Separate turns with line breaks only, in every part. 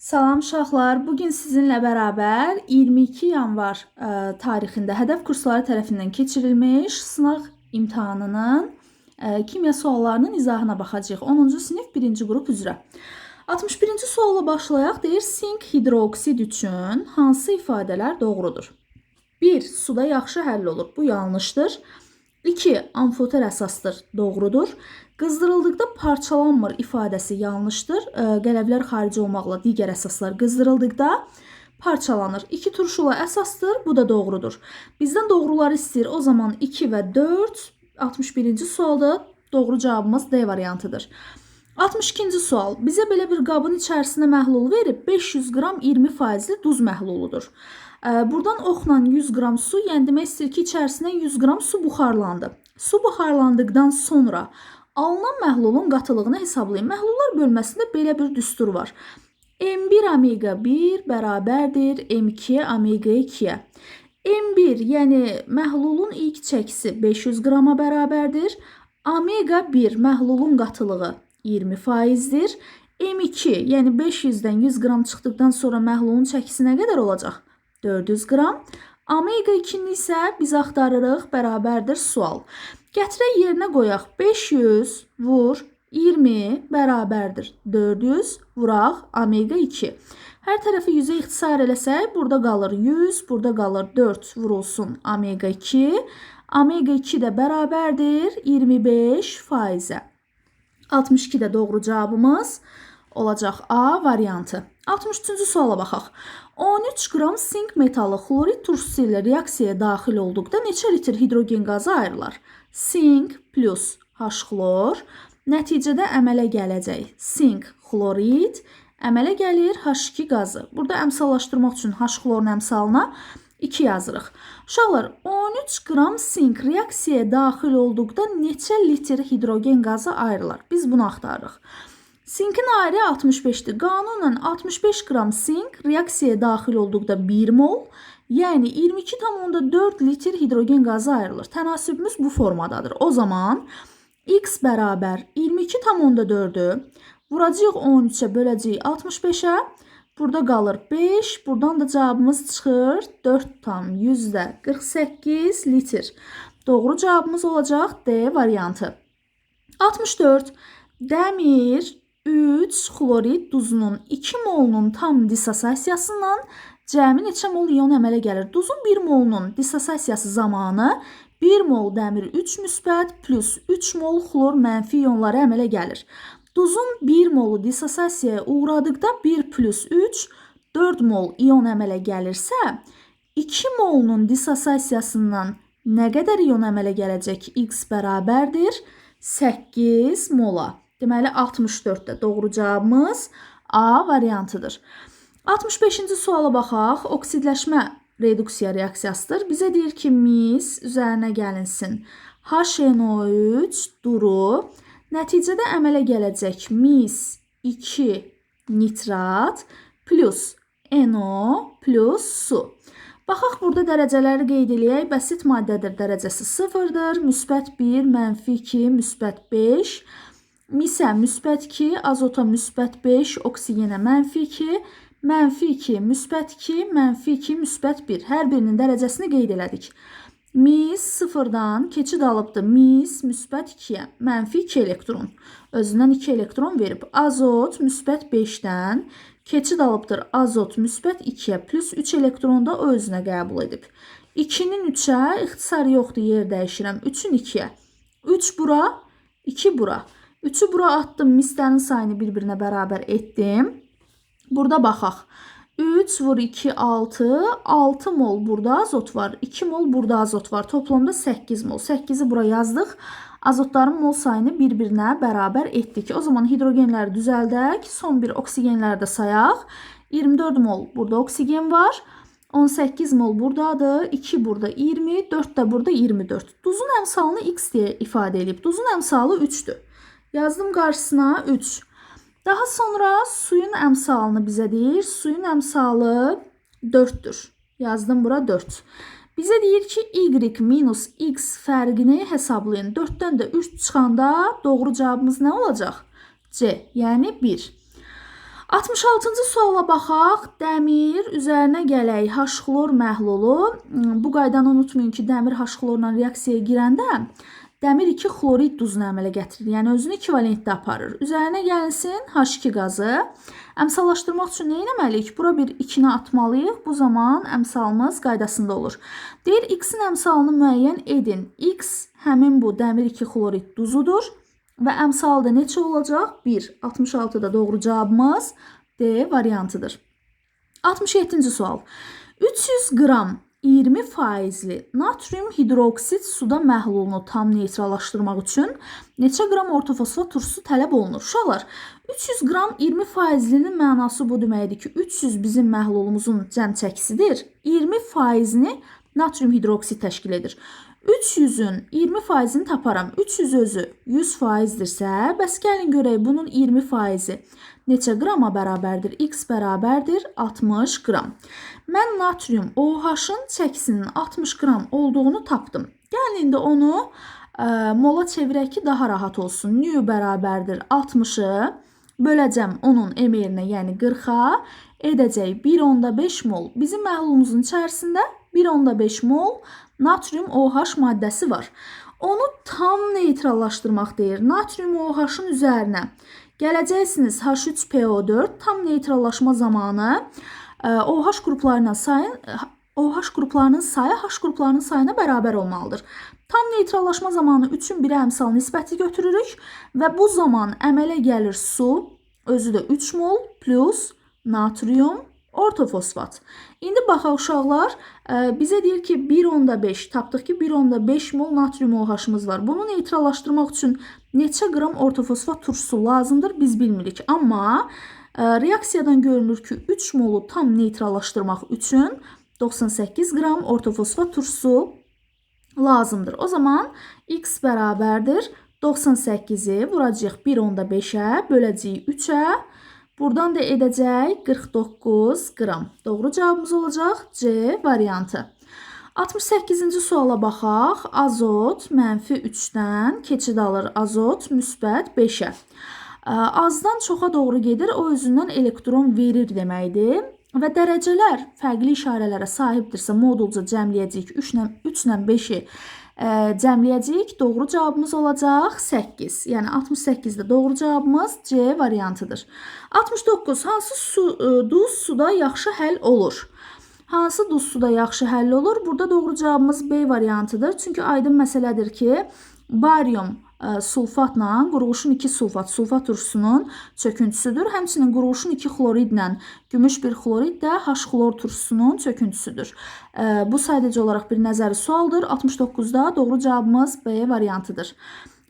Salam uşaqlar. Bu gün sizinlə bərabər 22 yanvar ə, tarixində hədəf kursları tərəfindən keçirilmiş sınaq imtahanının ə, kimya suallarının izahına baxacağıq. 10-cu sinif 1-ci qrup üzrə. 61-ci sualla başlayaq. Deyir, sink hidroksid üçün hansı ifadələr doğrudur? 1. Suda yaxşı həll olur. Bu yanlışdır. 2. Amfoter əsasdır. Doğrudur. Qızdırıldıqda parçalanmır ifadəsi yanlışdır. Ə, Qələvlər xarici olmaqla digər əsaslar qızdırıldıqda parçalanır. 2 turşula əsasdır. Bu da doğrudur. Bizdən doğruları istəyir. O zaman 2 və 4 61-ci sualda doğru cavabımız D variantıdır. 62-ci sual. Bizə belə bir qabın içərisinə məhlul verib 500 qram 20 faizli duz məhluludur. Ə, Buradan oxla 100 qram su, yəni demək istəyir ki, içərisinə 100 qram su buxarlandı. Su buxarlandıqdan sonra alınan məhlulun qatılığını hesablayın. Məhlullar bölməsində belə bir düstur var. M1 omega 1 bərabərdir M2 omega 2-yə. M1, yəni məhlulun ilk çəkisi 500 qrama bərabərdir. Omega 1 məhlulun qatılığı 20%dir. M2, yəni 500-dən 100 qram çıxdıqdan sonra məhlulun çəkisi nə qədər olacaq? 400 qram. Omega 2-ni isə biz axtarırıq, bərabərdir sual. Gətirək yerinə qoyaq. 500 vur 20 bərabərdir 400 vuraq omega 2. Hər tərəfi 100-ə ixtisar eləsək, burada qalır 100, burada qalır 4 vurulsun omega 2. Omega 2 də bərabərdir 25 faizə. 62 də doğru cavabımız olacaq A variantı. 63-cü suala baxaq. 13 qram sink metalı xlorid turşusu ilə reaksiyaya daxil olduqda neçə litr hidrogen qazı ayrılar? Sink plus H-xlor nəticədə əmələ gələcək. Sink xlorid əmələ gəlir H2 qazı. Burada əmsallaşdırmaq üçün H-xlorun əmsalına 2 yazırıq. Uşaqlar 13 qram sink reaksiyaya daxil olduqda neçə litr hidrogen qazı ayrılar? Biz bunu axtarırıq. Sinkin ayrı 65'dir. Qanunən 65 qram sink reaksiyaya daxil olduqda 1 mol, yəni 22,4 litr hidrogen qazı ayrılır. Tənasübümüz bu formadadır. O zaman x bərabər 22,4-ü vuracağıq 13-ə, böləcəyik 65-ə. Burada qalır 5, buradan da cavabımız çıxır 4 tam yüzdə 48 litr. Doğru cavabımız olacaq D variantı. 64. Dəmir 3 xlorid duzunun 2 molunun tam dissosiasiyasından cəmi neçə mol ion əmələ gəlir? Duzun 1 molunun dissosiasiyası zamanı 1 mol dəmir 3 müsbət plus 3 mol xlor mənfi ionları əmələ gəlir. Duzun 1 molu dissosiasiyaya uğradıqda 1 plus 3 4 mol ion əmələ gəlirsə, 2 molunun dissosiasiyasından nə qədər ion əmələ gələcək? X bərabərdir 8 mola. Deməli 64 də doğru cavabımız A variantıdır. 65-ci suala baxaq. Oksidləşmə reduksiya reaksiyasıdır. Bizə deyir ki, mis üzərinə gəlinsin. HNO3 duru nəticədə əmələ gələcək mis 2 nitrat plus NO plus su. Baxaq burada dərəcələri qeyd eləyək. Bəsit maddədir, dərəcəsi 0-dır. Müsbət 1, mənfi 2, müsbət 5. Misə müsbət 2, azota müsbət 5, oksigenə mənfi 2, mənfi 2, müsbət 2, mənfi 2, müsbət 1. Hər birinin dərəcəsini qeyd elədik. Mis 0-dan keçid alıbdı. Mis müsbət 2-yə, mənfi 2 elektron. Özündən 2 elektron verib. Azot müsbət 5-dən keçid alıbdır. Azot müsbət 2-yə plus 3 elektron da özünə qəbul edib. 2-nin 3-ə ixtisar yoxdur, yer dəyişirəm. 3-ün 2-yə. 3 bura, 2 bura. 3'ü bura attım. Mislərin sayını bir-birinə bərabər etdim. Burada baxaq. 3 vur 2 6. 6 mol burada azot var. 2 mol burada azot var. Toplamda 8 mol. 8'i bura yazdıq. Azotların mol sayını bir-birinə bərabər etdik. O zaman hidrogenləri düzəldək. Son bir oksigenləri də sayaq. 24 mol burada oksigen var. 18 mol buradadır. 2 burada 20. 4 də burada 24. Duzun əmsalını x deyə ifadə edib. Duzun əmsalı 3-dür. Yazdım qarşısına 3. Daha sonra suyun əmsalını bizə deyir. Suyun əmsalı 4-dür. Yazdım bura 4. Bizə deyir ki, y minus x fərqini hesablayın. 4-dən də 3 çıxanda doğru cavabımız nə olacaq? C, yəni 1. 66-cı suala baxaq. Dəmir üzərinə gələk H-xlor məhlulu. Hmm, Bu qaydanı unutmayın ki, dəmir H-xlorla reaksiyaya girəndə dəmir 2 xlorid duzunu əmələ gətirir. Yəni özünü ekvivalentdə aparır. Üzərinə gəlsin H2 qazı. Əmsallaşdırmaq üçün nə etməliyik? Bura bir 2-ni atmalıyıq. Bu zaman əmsalımız qaydasında olur. Deyir X-in əmsalını müəyyən edin. X həmin bu dəmir 2 xlorid duzudur və əmsalı da neçə olacaq? 1. 66-da doğru cavabımız D variantıdır. 67-ci sual. 300 qram 20 faizli natrium hidroksid suda məhlulunu tam neytrallaşdırmaq üçün neçə qram ortofosfat turşusu tələb olunur? Uşaqlar, 300 qram 20 faizlinin mənası bu deməkdir ki, 300 bizim məhlulumuzun cəm çəkisidir. 20 faizini natrium hidroksid təşkil edir. 300-ün 20 faizini taparam. 300 özü 100 faizdirsə, bəs gəlin görək bunun 20 faizi neçə qrama bərabərdir? X bərabərdir 60 qram. Mən natrium OH-ın çəkisinin 60 qram olduğunu tapdım. Gəlin indi onu ə, mola çevirək ki, daha rahat olsun. Nu bərabərdir 60-ı böləcəm onun m yerinə, yəni 40-a edəcək 1.5 mol. Bizim məhlulumuzun içərisində 1.5 mol natrium OH maddəsi var. Onu tam neytrallaşdırmaq deyir. Natrium OH-ın üzərinə gələcəksiniz H3PO4 tam neytrallaşma zamanı OH qruplarına sayın OH qruplarının sayı H qruplarının sayına bərabər olmalıdır. Tam neytrallaşma zamanı 3-ün 1-ə əmsal nisbəti götürürük və bu zaman əmələ gəlir su, özü də 3 mol plus natrium ortofosfat. İndi baxaq uşaqlar, bizə deyir ki, 1.5 tapdıq ki, 1.5 mol natrium OH-ımız var. Bunu neytrallaşdırmaq üçün neçə qram ortofosfat turşusu lazımdır biz bilmirik. Amma ə, reaksiyadan görünür ki, 3 molu tam neytrallaşdırmaq üçün 98 qram ortofosfat turşusu lazımdır. O zaman x bərabərdir 98-i vuracağıq 1.5-ə, böləcəyik 3-ə. Buradan da edəcək 49 qram. Doğru cavabımız olacaq C variantı. 68-ci suala baxaq. Azot mənfi 3-dən keçid alır azot müsbət 5-ə. Azdan çoxa doğru gedir, o özündən elektron verir deməkdir. Və dərəcələr fərqli işarələrə sahibdirsə modulca cəmləyəcəyik 3 ilə 3 ilə 5-i ə, cəmləyəcəyik. Doğru cavabımız olacaq 8. Yəni 68-də doğru cavabımız C variantıdır. 69. Hansı su duz suda yaxşı həll olur? Hansı duz suda yaxşı həll olur? Burada doğru cavabımız B variantıdır. Çünki aydın məsələdir ki, barium ə, sulfatla qurğuşun 2 sulfat, sulfat turşusunun çöküntüsüdür. Həmçinin qurğuşun 2 xloridlə gümüş bir xlorid də H-xlor turşusunun çöküntüsüdür. Ə, bu sadəcə olaraq bir nəzəri sualdır. 69-da doğru cavabımız B variantıdır.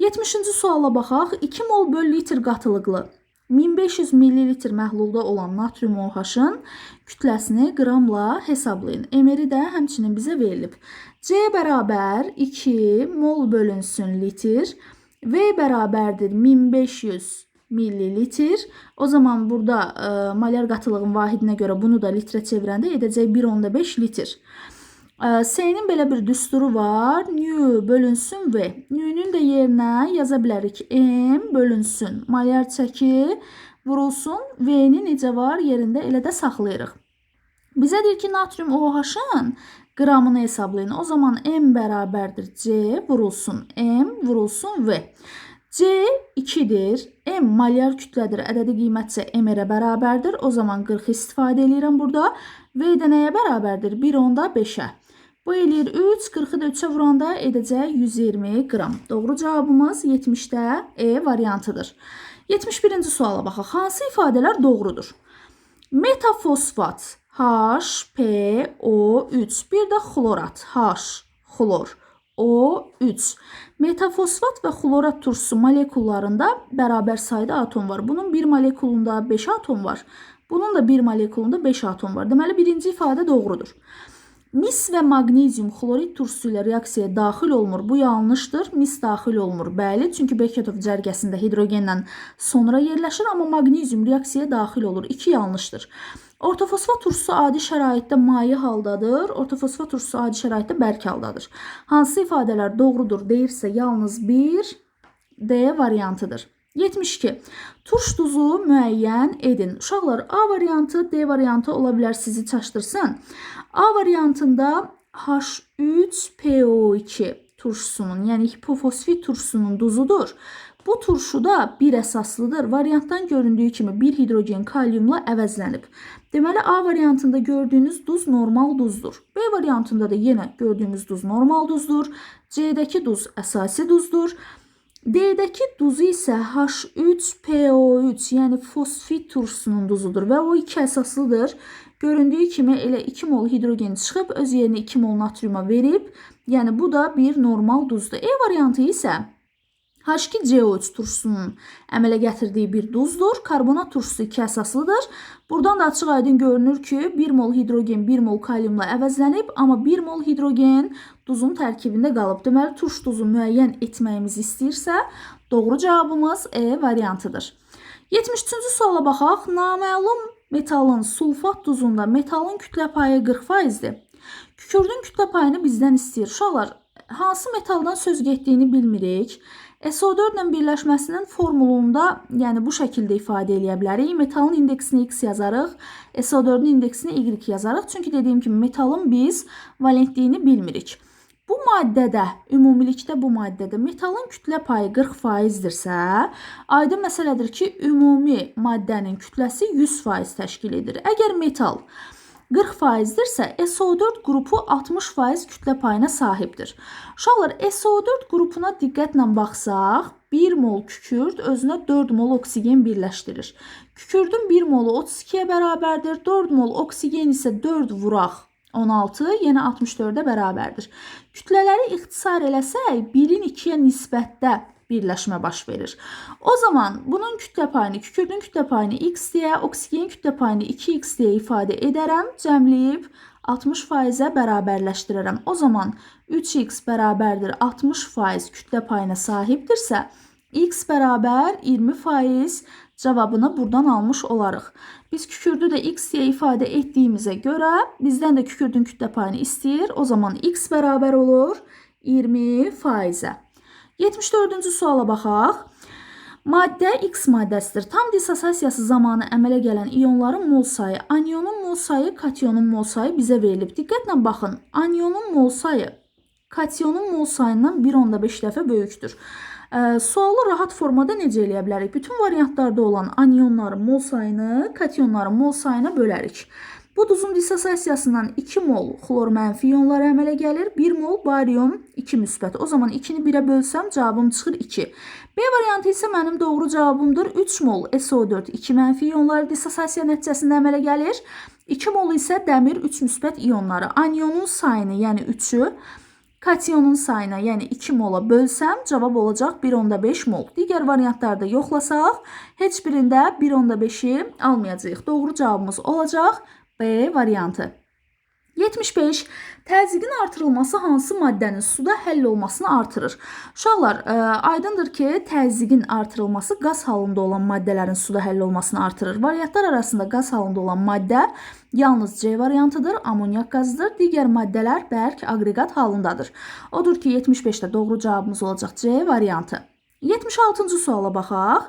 70-ci suala baxaq. 2 mol böl litr qatılıqlı 1500 ml məhlulda olan natrium OH-ın kütləsini qramla hesablayın. Emeri də həmçinin bizə verilib. C bərabər 2 mol bölünsün litr. V bərabərdir 1500 millilitr. O zaman burada ə, molar qatılığın vahidinə görə bunu da litrə çevirəndə edəcək 1.5 litr. Ə, S-nin belə bir düsturu var. Nu bölünsün V. Nu-nun da yerinə yaza bilərik. M bölünsün. Molar çəki vurulsun. V-ni necə var yerində elə də saxlayırıq. Bizə deyir ki, natrium OH-ın qramını hesablayın. O zaman M bərabərdir C vurulsun M vurulsun V. C 2-dir. M molyar kütlədir. Ədədi qiymət isə M-ə bərabərdir. O zaman 40 istifadə edirəm burada. V də nəyə bərabərdir? 1.5-ə. Bu eləyir 3, 40-ı da 3-ə vuranda edəcək 120 qram. Doğru cavabımız 70-də E variantıdır. 71-ci suala baxaq. Hansı ifadələr doğrudur? Metafosfat HPO3. Bir də xlorat H, xlor. O3. Metafosfat və xlorat turşusu molekullarında bərabər sayda atom var. Bunun bir molekulunda 5 atom var. Bunun da bir molekulunda 5 atom var. Deməli birinci ifadə doğrudur. Mis və maqnezium xlorid turşusu ilə reaksiyaya daxil olmur. Bu yanlışdır. Mis daxil olmur. Bəli, çünki Beketov cərgəsində hidrogenlə sonra yerləşir, amma maqnezium reaksiyaya daxil olur. 2 yanlışdır. Ortofosfat turşusu adi şəraitdə maye haldadır. Ortofosfat turşusu adi şəraitdə bərk haldadır. Hansı ifadələr doğrudur deyirsə yalnız 1 D variantıdır. 72. Turş duzu müəyyən edin. Uşaqlar A variantı, D variantı ola bilər sizi çaşdırsın. A variantında H3PO2 turşusunun, yəni hipofosfit turşusunun duzudur. Bu turşu da bir əsaslıdır. Variantdan göründüyü kimi bir hidrogen kalyumla əvəzlənib. Deməli A variantında gördüyünüz duz normal duzdur. B variantında da yenə gördüyümüz duz normal duzdur. C'dəki duz əsasi duzdur. D'dəki duzu isə H3PO3, yəni fosfit turşusunun duzudur və o iki əsaslıdır. Göründüyü kimi elə 2 mol hidrogen çıxıb öz yerinə 2 mol natriuma verib. Yəni bu da bir normal duzdur. E variantı isə H2CO3 turşusunun əmələ gətirdiyi bir duzdur. Karbonat turşusu iki əsaslıdır. Buradan da açıq aydın görünür ki, 1 mol hidrogen 1 mol kaliumla əvəzlənib, amma 1 mol hidrogen duzun tərkibində qalıb. Deməli, turş duzu müəyyən etməyimizi istəyirsə, doğru cavabımız E variantıdır. 73-cü suala baxaq. Naməlum metalın sulfat duzunda metalın kütlə payı 40%dir. Kükürdün kütlə payını bizdən istəyir. Uşaqlar, hansı metaldan söz getdiyini bilmirik. SO4 ilə birləşməsinin formulunda, yəni bu şəkildə ifadə eləyə bilərik. Metalın indeksini X yazarıq, SO4-ün indeksini Y yazarıq. Çünki dediyim kimi metalın biz valentliyini bilmirik. Bu maddədə, ümumilikdə bu maddədə metalın kütlə payı 40%dirsə, aydın məsələdir ki, ümumi maddənin kütləsi 100% təşkil edir. Əgər metal 40%dirsə, SO4 qrupu 60% kütlə payına sahibdir. Uşaqlar, SO4 qrupuna diqqətlə baxsaq, 1 mol kükürd özünə 4 mol oksigen birləşdirir. Kükürdün 1 molu 32-yə bərabərdir, 4 mol oksigen isə 4 vuraq 16, yenə 64-ə bərabərdir. Kütlələri ixtisar eləsək, 1-in 2-yə nisbətdə birləşmə baş verir. O zaman bunun kütlə payını, kükürdün kütlə payını x deyə, oksigenin kütlə payını 2x deyə ifadə edərəm, cəmləyib 60%-ə bərabərləşdirərəm. O zaman 3x bərabərdir 60% kütlə payına sahibdirsə, x bərabər 20% cavabını buradan almış olarıq. Biz kükürdü də x deyə ifadə etdiyimizə görə bizdən də kükürdün kütlə payını istəyir. O zaman x bərabər olur 20%-ə. 74-cü suala baxaq. Maddə X maddəsidir. Tam dissosiasiyası zamanı əmələ gələn ionların mol sayı, anionun mol sayı, kationun mol sayı bizə verilib. Diqqətlə baxın. Anionun mol sayı kationun mol sayından 1.5 dəfə böyükdür. E, sualı rahat formada necə eləyə bilərik? Bütün variantlarda olan anionların mol sayını kationların mol sayına bölərik. Bu duzun dissosiasiyasından 2 mol xlor mənfi ionlar əmələ gəlir. 1 mol barium 2 müsbət. O zaman 2-ni 1-ə bölsəm cavabım çıxır 2. B variantı isə mənim doğru cavabımdır. 3 mol SO4 2 mənfi ionlar dissosiasiya nəticəsində əmələ gəlir. 2 mol isə dəmir 3 müsbət ionları. Anionun sayını, yəni 3-ü Kationun sayına, yəni 2 mola bölsəm, cavab olacaq 1.5 mol. Digər variantlarda yoxlasaq, heç birində 1.5-i almayacağıq. Doğru cavabımız olacaq B variantı. 75. Təzyiqin artırılması hansı maddənin suda həll olmasını artırır? Uşaqlar, ə, e, aydındır ki, təzyiqin artırılması qaz halında olan maddələrin suda həll olmasını artırır. Variantlar arasında qaz halında olan maddə yalnız C variantıdır, amonyak qazıdır. Digər maddələr bərk aqreqat halındadır. Odur ki, 75-də doğru cavabımız olacaq C variantı. 76-cı suala baxaq.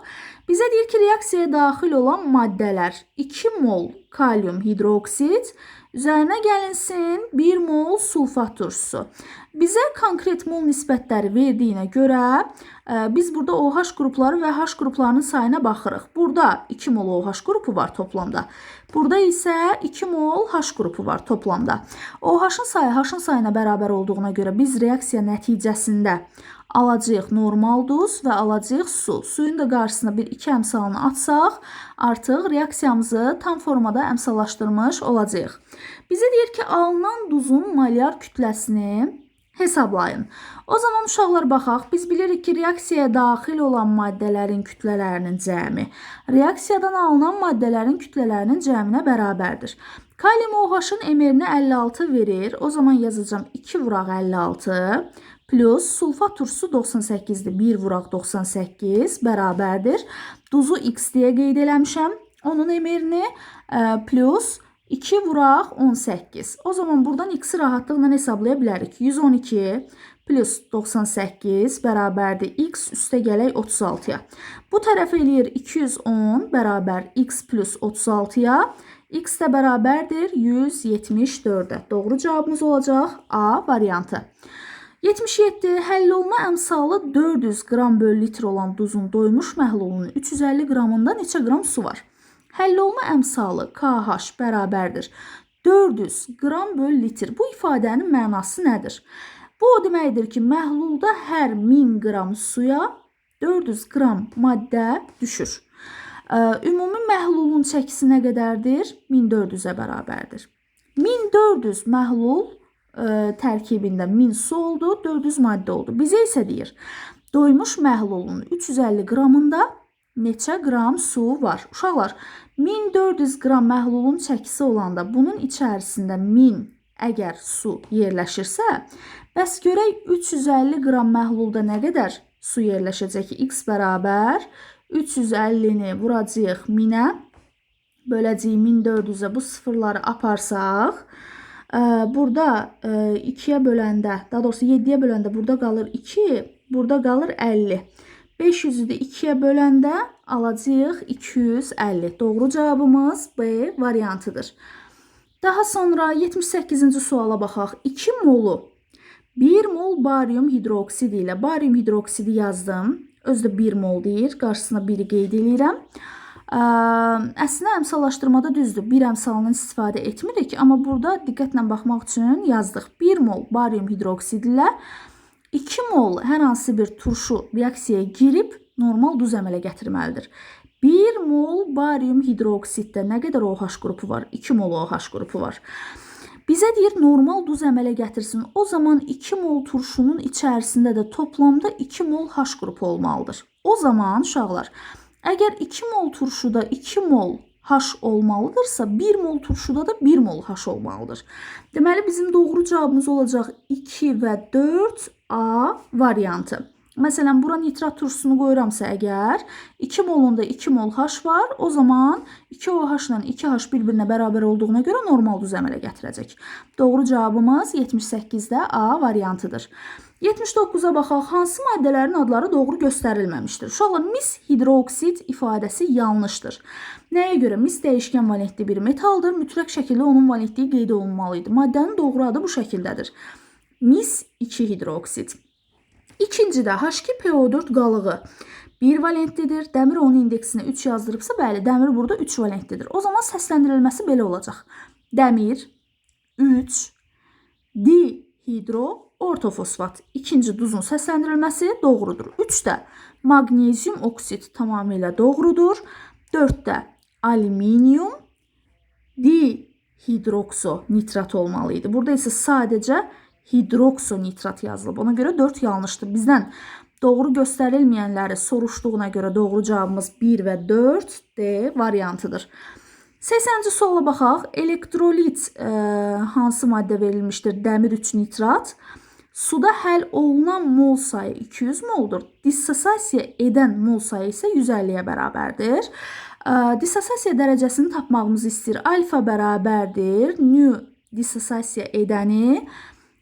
Bizə deyir ki, reaksiyaya daxil olan maddələr 2 mol kalium hidroksid üzərinə gəlinsin 1 mol sulfat turşusu. Bizə konkret mol nisbətləri verdiyinə görə ə, e, biz burada OH qrupları və H qruplarının sayına baxırıq. Burada 2 mol OH qrupu var toplamda. Burada isə 2 mol H qrupu var toplamda. OH-ın sayı H-ın sayına bərabər olduğuna görə biz reaksiya nəticəsində alacağıq normal duz və alacağıq su. Suyun da qarşısına bir iki əmsalını atsaq, artıq reaksiyamızı tam formada əmsallaşdırmış olacağıq. Bizə deyir ki, alınan duzun molyar kütləsini hesablayın. O zaman uşaqlar baxaq, biz bilirik ki, reaksiyaya daxil olan maddələrin kütlələrinin cəmi reaksiyadan alınan maddələrin kütlələrinin cəminə bərabərdir. Kalium OH-ın emerini 56 verir. O zaman yazacağım 2 vuraq 56 plus sulfat turşusu 98-dir. 1 vuraq 98 bərabərdir. Duzu x deyə qeyd eləmişəm. Onun emerini e, plus 2 vuraq 18. O zaman buradan x-i rahatlıqla hesablaya bilərik. 112 plus 98 bərabərdir x üstə gələk 36-ya. Bu tərəf eləyir 210 bərabər x plus 36-ya. x də bərabərdir 174-ə. Doğru cavabımız olacaq A variantı. 77. Həll olma əmsalı 400 qram bölü litr olan duzun doymuş məhlulunun 350 qramında neçə qram su var? Həll olma əmsalı KH bərabərdir 400 qram bölü litr. Bu ifadənin mənası nədir? Bu o deməkdir ki, məhlulda hər 1000 qram suya 400 qram maddə düşür. Ümumi məhlulun çəkisi nə qədərdir? 1400-ə bərabərdir. 1400 məhlul ə, tərkibində 1000 su oldu, 400 maddə oldu. Bizə isə deyir, doymuş məhlulun 350 qramında neçə qram su var? Uşaqlar, 1400 qram məhlulun çəkisi olanda bunun içərisində 1000 əgər su yerləşirsə, bəs görək 350 qram məhlulda nə qədər su yerləşəcək? X bərabər 350-ni vuracağıq 1000-ə, böləcəyik 1400-ə bu sıfırları aparsaq, burada 2-yə böləndə, daha doğrusu 7-yə böləndə burada qalır 2, burada qalır 50. 500-ü də 2-yə böləndə alacağıq 250. Doğru cavabımız B variantıdır. Daha sonra 78-ci suala baxaq. 2 molu 1 mol barium hidroksidi ilə barium hidroksidi yazdım. Özü də 1 mol deyir. Qarşısına 1-i qeyd edirəm. Əslində əmsallaşdırmada düzdür. Bir əmsalından istifadə etmirik, amma burada diqqətlə baxmaq üçün yazdıq. 1 mol barium hidroksidi ilə 2 mol hər hansı bir turşu reaksiyaya girib normal duz əmələ gətirməlidir. 1 mol barium hidroksiddə nə qədər OH qrupu var? 2 mol OH qrupu var. Bizə deyir normal duz əmələ gətirsin. O zaman 2 mol turşunun içərisində də toplamda 2 mol H qrupu olmalıdır. O zaman uşaqlar, əgər 2 mol turşuda 2 mol H olmalıdırsa, 1 mol turşuda da 1 mol H olmalıdır. Deməli bizim doğru cavabımız olacaq 2 və 4 A variantı. Məsələn, bura nitrat turşusunu qoyuramsa əgər 2 molunda 2 mol H var, o zaman 2 OH ilə 2H bir-birinə bərabər olduğuna görə normal duz əmələ gətirəcək. Doğru cavabımız 78-də A variantıdır. 79-a baxaq. Hansı maddələrin adları doğru göstərilməmişdir? Uşaqlar, mis hidroksid ifadəsi yanlışdır. Nəyə görə? Mis dəyişkən valentli bir metaldır. Mütləq şəkildə onun valentliyi qeyd olunmalı idi. Maddənin doğru adı bu şəkildədir. Mis 2 hidroksid. İkincidə H2PO4 qalığı 1 valentlidir. Dəmir onun indeksinə 3 yazdırıbsa, bəli, dəmir burada 3 valentlidir. O zaman səsləndirilməsi belə olacaq. Dəmir 3 dihidro ortofosfat. İkinci duzun səsləndirilməsi doğrudur. 3-də maqnezium oksid tamamilə doğrudur. 4-də alüminium dihidrokso nitrat olmalı. Burada isə sadəcə hidroksonitrat yazılıb. Ona görə 4 yanlışdır. Bizdən doğru göstərilməyənləri soruşduğuna görə doğru cavabımız 1 və 4 D variantıdır. 80-ci suala baxaq. Elektrolit ə, hansı maddə verilmişdir? Dəmir 3 nitrat. Suda həll olunan mol sayı 200 moldur. Dissosiasiya edən mol sayı isə 150-yə bərabərdir. Ə, Dissosiasiya dərəcəsini tapmağımızı istəyir. Alfa bərabərdir. Nü dissosiasiya edəni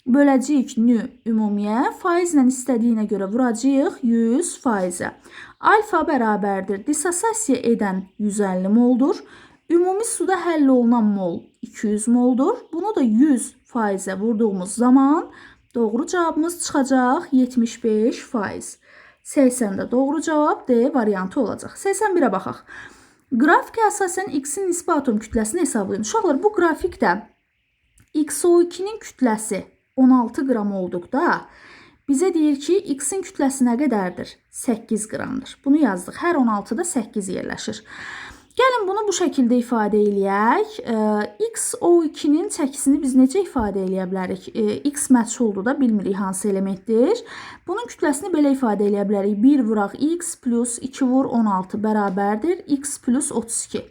böləcəyik nü ümumiyə, faizlə istədiyinə görə vuracağıq 100 faizə. Alfa bərabərdir. Dissosiasiya edən 150 moldur. Ümumi suda həll olunan mol 200 moldur. Bunu da 100 faizə vurduğumuz zaman doğru cavabımız çıxacaq 75 faiz. 80-də doğru cavab D variantı olacaq. 81-ə baxaq. Qrafikə əsasən X-in nisbi atom kütləsini hesablayın. Uşaqlar, bu qrafikdə XO2-nin kütləsi 16 qram olduqda bizə deyir ki, x-in kütləsi nə qədərdir? 8 qramdır. Bunu yazdıq. Hər 16-da 8 yerləşir. Gəlin bunu bu şəkildə ifadə eləyək. XO2-nin çəkisini biz necə ifadə eləyə bilərik? X məchuldur da, bilmirik hansı elementdir. Bunun kütləsini belə ifadə eləyə bilərik. 1 vuraq x plus 2 vur 16 bərabərdir. x plus 32.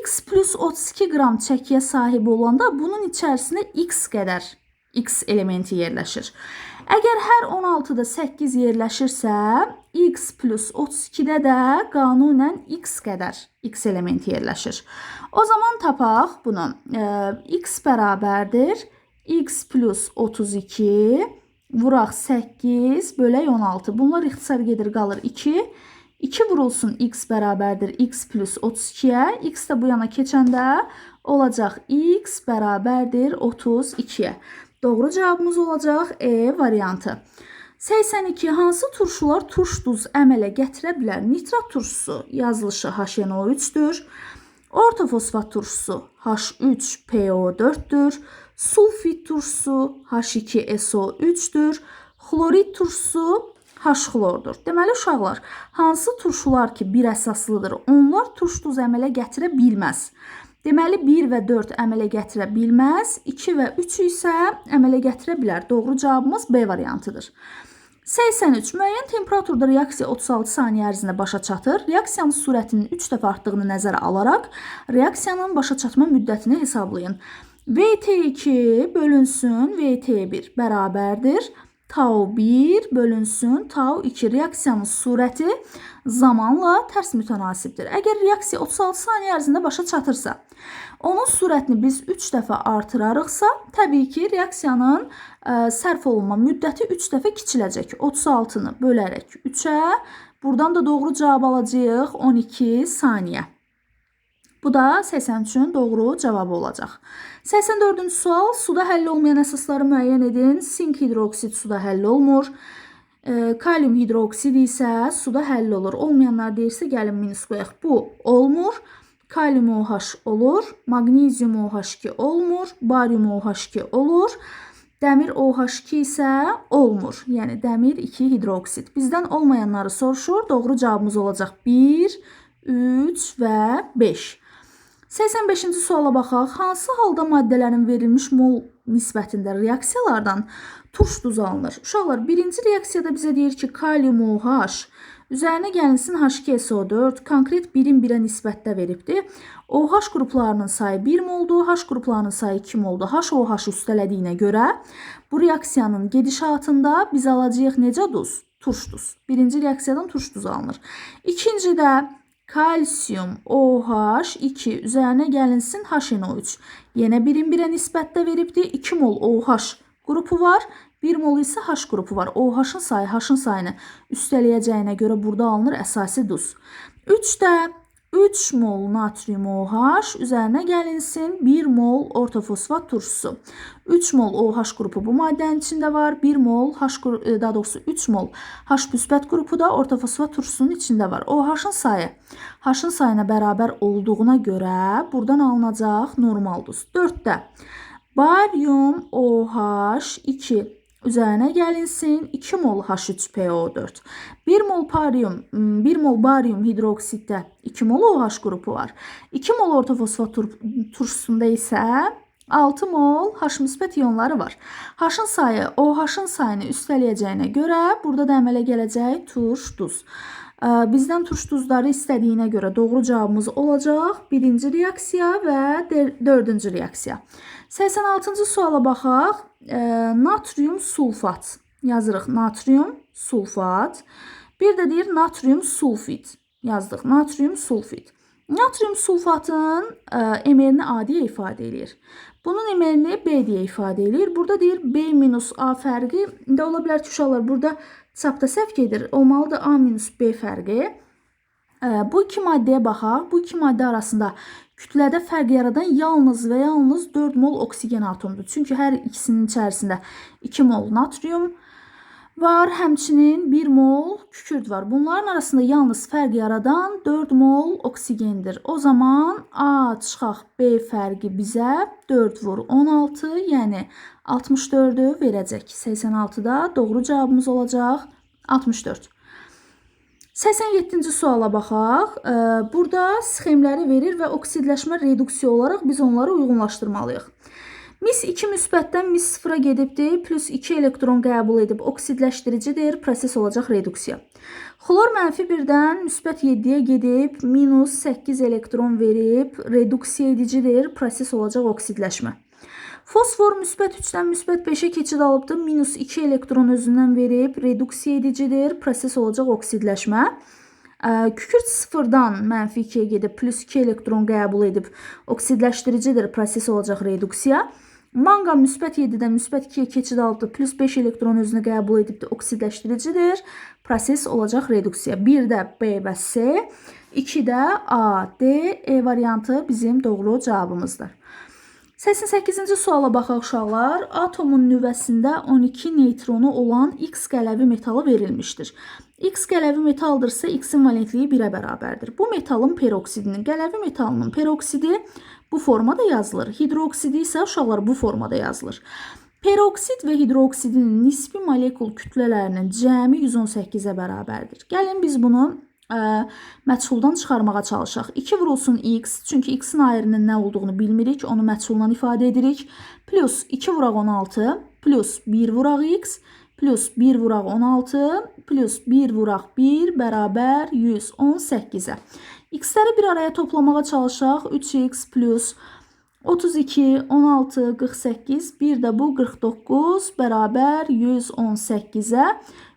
x plus 32 qram çəkiyə sahib olanda bunun içərisinə x qədər x elementi yerləşir. Əgər hər 16-da 8 yerləşirsə, x plus 32-də də qanunən x qədər x elementi yerləşir. O zaman tapaq bunu. X bərabərdir x plus 32 Vuraq 8 bölək 16. Bunlar ixtisar gedir qalır 2. 2 vurulsun x bərabərdir x plus 32-yə. x də bu yana keçəndə olacaq x bərabərdir 32-yə. Doğru cavabımız olacaq E variantı. 82 hansı turşular turş duz əmələ gətirə bilər? Nitrat turşusu yazılışı HNO3-dür. Orta fosfat turşusu H3PO4-dür. Sulfit turşusu H2SO3-dür. Xlorid turşusu H-xlordur. Deməli uşaqlar, hansı turşular ki bir əsaslıdır, onlar turş duz əmələ gətirə bilməz. Deməli 1 və 4 əmələ gətirə bilməz, 2 və 3 isə əmələ gətirə bilər. Doğru cavabımız B variantıdır. 83. Müəyyən temperaturda reaksiya 36 saniyə ərzində başa çatır. Reaksiyanın sürətinin 3 dəfə artdığını nəzərə alaraq reaksiyanın başa çatma müddətini hesablayın. VT2 bölünsün VT1 bərabərdir. Tau 1 bölünsün Tau 2 reaksiyanın sürəti zamanla tərs mütənasibdir. Əgər reaksiya 36 saniyə ərzində başa çatırsa, onun sürətini biz 3 dəfə artırarıqsa, təbii ki, reaksiyanın ə, sərf olunma müddəti 3 dəfə kiçiləcək. 36-nı bölərək 3-ə, buradan da doğru cavab alacağıq 12 saniyə. Bu da 83-ün doğru cavabı olacaq. 84-cü sual. Suda həll olmayan əsasları müəyyən edin. Sink hidroksid suda həll olmur. E, kalium hidroksid isə suda həll olur. Olmayanlar deyirsə gəlin minus qoyaq. Bu olmur. Kalium OH olur. Magnezium OH2 olmur. Barium OH2 olur. Dəmir OH2 isə olmur. Yəni dəmir 2 hidroksid. Bizdən olmayanları soruşur. Doğru cavabımız olacaq 1, 3 və 5. 85-ci suala baxaq. Hansı halda maddələrin verilmiş mol nisbətində reaksiyalardan turş duz alınır? Uşaqlar, birinci reaksiyada bizə deyir ki, kalium OH üzərinə gəlinsin H2SO4 konkret 1-in 1-ə nisbətdə veribdir. OH qruplarının sayı 1 moldur, H qruplarının sayı 2 moldur. HOH üstələdiyinə görə bu reaksiyanın gedişatında biz alacağıq necə duz? Turş duz. Birinci reaksiyadan turş duz alınır. İkincidə kalsiyum OH2 üzərinə gəlinsin HNO3. Yenə birin birə nisbətdə veribdir. 2 mol OH qrupu var. 1 mol isə H qrupu var. OH-ın sayı H-ın sayını üstələyəcəyinə görə burada alınır əsasi duz. 3 də 3 mol natrium OH üzərinə gəlinsin 1 mol ortofosfat turşusu. 3 mol OH qrupu bu maddənin içində var. 1 mol H qrupu, daha doğrusu 3 mol H müsbət qrupu da ortofosfat turşusunun içində var. OH-ın sayı H-ın sayına bərabər olduğuna görə buradan alınacaq normal duz. 4-də barium OH2 üzərinə gəlinsin 2 mol H3PO4. 1 mol barium, 1 mol barium hidroksiddə 2 mol OH qrupu var. 2 mol ortofosfat tur turşusunda isə 6 mol H müsbət ionları var. H-ın sayı OH-ın sayını üstələyəcəyinə görə burada da əmələ gələcək turş duz. Bizdən turş duzları istədiyinə görə doğru cavabımız olacaq. Birinci reaksiya və dördüncü reaksiya. 86-cı suala baxaq. E, natrium sulfat yazırıq. Natrium sulfat. Bir də deyir natrium sulfit yazdıq. Natrium sulfit. Natrium sulfatın e, emerini A deyə ifadə edir. Bunun emerini B deyə ifadə edir. Burada deyir B minus A fərqi. İndi ola bilər ki, uşaqlar burada çapda səhv gedir. Olmalıdır A minus B fərqi. E, bu iki maddəyə baxaq. Bu iki maddə arasında kütlədə fərq yaradan yalnız və yalnız 4 mol oksigen atomudur. Çünki hər ikisinin içərisində 2 mol natrium var, həmçinin 1 mol kükürt var. Bunların arasında yalnız fərq yaradan 4 mol oksigendir. O zaman A çıxaq B fərqi bizə 4 vur 16, yəni 64-ü verəcək. 86-da doğru cavabımız olacaq 64. 87-ci suala baxaq. Burada sxemləri verir və oksidləşmə reduksiya olaraq biz onları uyğunlaşdırmalıyıq. Mis 2 müsbətdən mis 0-a gedibdir, plus 2 elektron qəbul edib oksidləşdiricidir, proses olacaq reduksiya. Xlor mənfi 1-dən müsbət 7-yə gedib, minus 8 elektron verib, reduksiya edicidir, proses olacaq oksidləşmə. Fosfor müsbət 3-dən müsbət 5-ə keçid alıbdır. Minus 2 elektron özündən verib, reduksiya edicidir. Proses olacaq oksidləşmə. Kükürt 0-dan mənfi 2-yə gedib, plus 2 elektron qəbul edib, oksidləşdiricidir. Proses olacaq reduksiya. Manqan müsbət 7-dən müsbət 2-yə keçid aldı, plus 5 elektron özünü qəbul edib də oksidləşdiricidir. Proses olacaq reduksiya. 1-də B və C, 2-də A, D, E variantı bizim doğru cavabımızdır. 88-ci suala baxaq uşaqlar. Atomun nüvəsində 12 neytronu olan X qələvi metalı verilmişdir. X qələvi metaldırsa X-in valentliyi 1-ə bərabərdir. Bu metalın peroksidinin, qələvi metalının peroksidi bu formada yazılır. Hidroksidi isə uşaqlar bu formada yazılır. Peroksid və hidroksidin nisbi molekul kütlələrinin cəmi 118-ə bərabərdir. Gəlin biz bunu ə, məchuldan çıxarmağa çalışaq. 2 vurulsun x, çünki x-in ayrının nə olduğunu bilmirik, onu məchuldan ifadə edirik. Plus 2 vuraq 16, plus 1 vuraq x, plus 1 vuraq 16, plus 1 vuraq 1 bərabər 118-ə. X-ləri bir araya toplamağa çalışaq. 3x plus 32, 16, 48, bir də bu 49 bərabər 118-ə.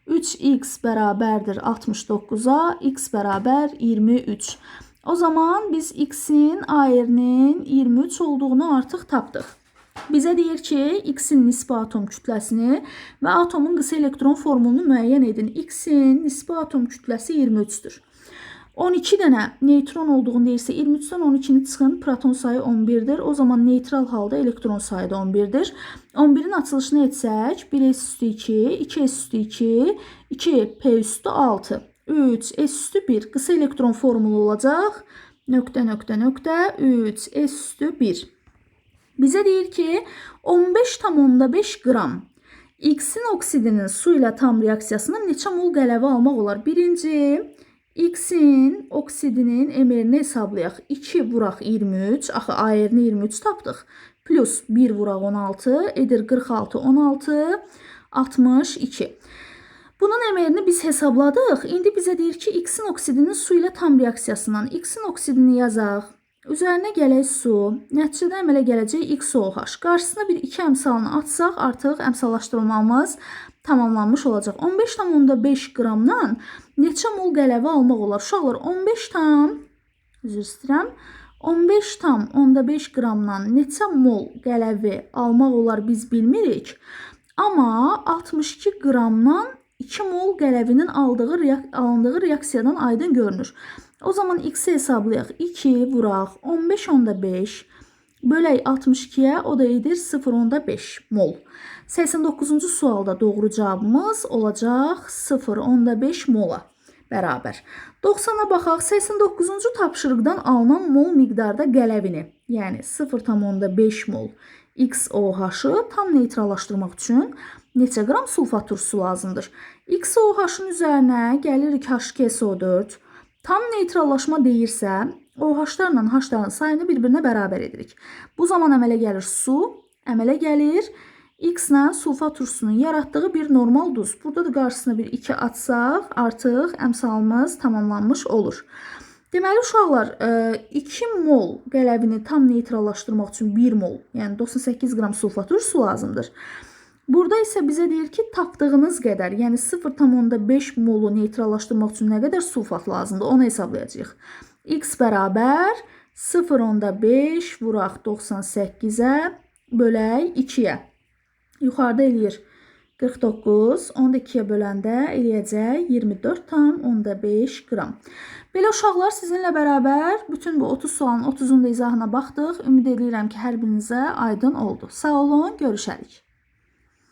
3x bərabərdir 69-a, x bərabər 23. O zaman biz x-in ayırının 23 olduğunu artıq tapdıq. Bizə deyir ki, x-in nisbi atom kütləsini və atomun qısa elektron formulunu müəyyən edin. x-in nisbi atom kütləsi 23-dür. 12 dənə neytron olduğunu deyirsə 23-dən 12-ni çıxın, proton sayı 11-dir. O zaman neytral halda elektron sayı da 11-dir. 11-in açılışını etsək, 1 s üstü 2, 2 s üstü 2, 2 p üstü 6, 3 s üstü 1. Qısa elektron formulu olacaq. Nöqtə, nöqtə, nöqtə, 3 s üstü 1. Bizə deyir ki, 15,5 qram X-in oksidinin su ilə tam reaksiyasında neçə mol qələvi almaq olar? Birinci, X-in oksidinin emerini hesablayaq. 2 vuraq 23, axı ayırını 23 tapdıq. Plus 1 vuraq 16 edir 46, 16, 62. Bunun emerini biz hesabladıq. İndi bizə deyir ki, X-in oksidinin su ilə tam reaksiyasından X-in oksidini yazaq. Üzərinə gələk su. Nəticədə əmələ gələcək XOH. Qarşısına bir 2 əmsalını atsaq, artıq əmsallaşdırılmamız tamamlanmış olacaq. 15,5 qramdan neçə mol qələvi almaq olar? Uşaqlar 15 tam üzr istəyirəm. 15 tam onda 5 qramdan neçə mol qələvi almaq olar biz bilmirik. Amma 62 qramdan 2 mol qələvinin aldığı alındığı reaksiyadan aydın görünür. O zaman x hesablayaq. 2 vuraq 15 onda 5 bölək 62-yə o da edir 0.5 mol. 89-cu sualda doğru cavabımız olacaq 0.5 mola bərabər. 90-a baxaq. 89-cu tapşırıqdan alınan mol miqdarda qələvini, yəni 0.5 mol XOH-ı tam neytrallaşdırmaq üçün neçə qram sulfat turşusu lazımdır? XOH-ın üzərinə gəlir HKSO4. Tam neytrallaşma deyirsə, OH-larla H-ların sayını bir-birinə bərabər edirik. Bu zaman əmələ gəlir su, əmələ gəlir 0.5 X-lə sulfa turşusunun yaratdığı bir normal duz. Burada da qarşısına bir 2 atsaq, artıq əmsalımız tamamlanmış olur. Deməli uşaqlar, e, 2 mol qələbini tam neytrallaşdırmaq üçün 1 mol, yəni 98 qram sulfa turşusu lazımdır. Burada isə bizə deyir ki, tapdığınız qədər, yəni 0,5 molu neytrallaşdırmaq üçün nə qədər sulfat lazımdır, onu hesablayacağıq. X bərabər 0,5 vuraq 98-ə bölək 2-yə. Yuxarıda eləyir 49, onu da 2-yə böləndə eləyəcək 24,5 qram. Belə uşaqlar sizinlə bərabər bütün bu 30 sualın 30-un da izahına baxdıq. Ümid edirəm ki, hər birinizə aydın oldu. Sağ olun, görüşərik.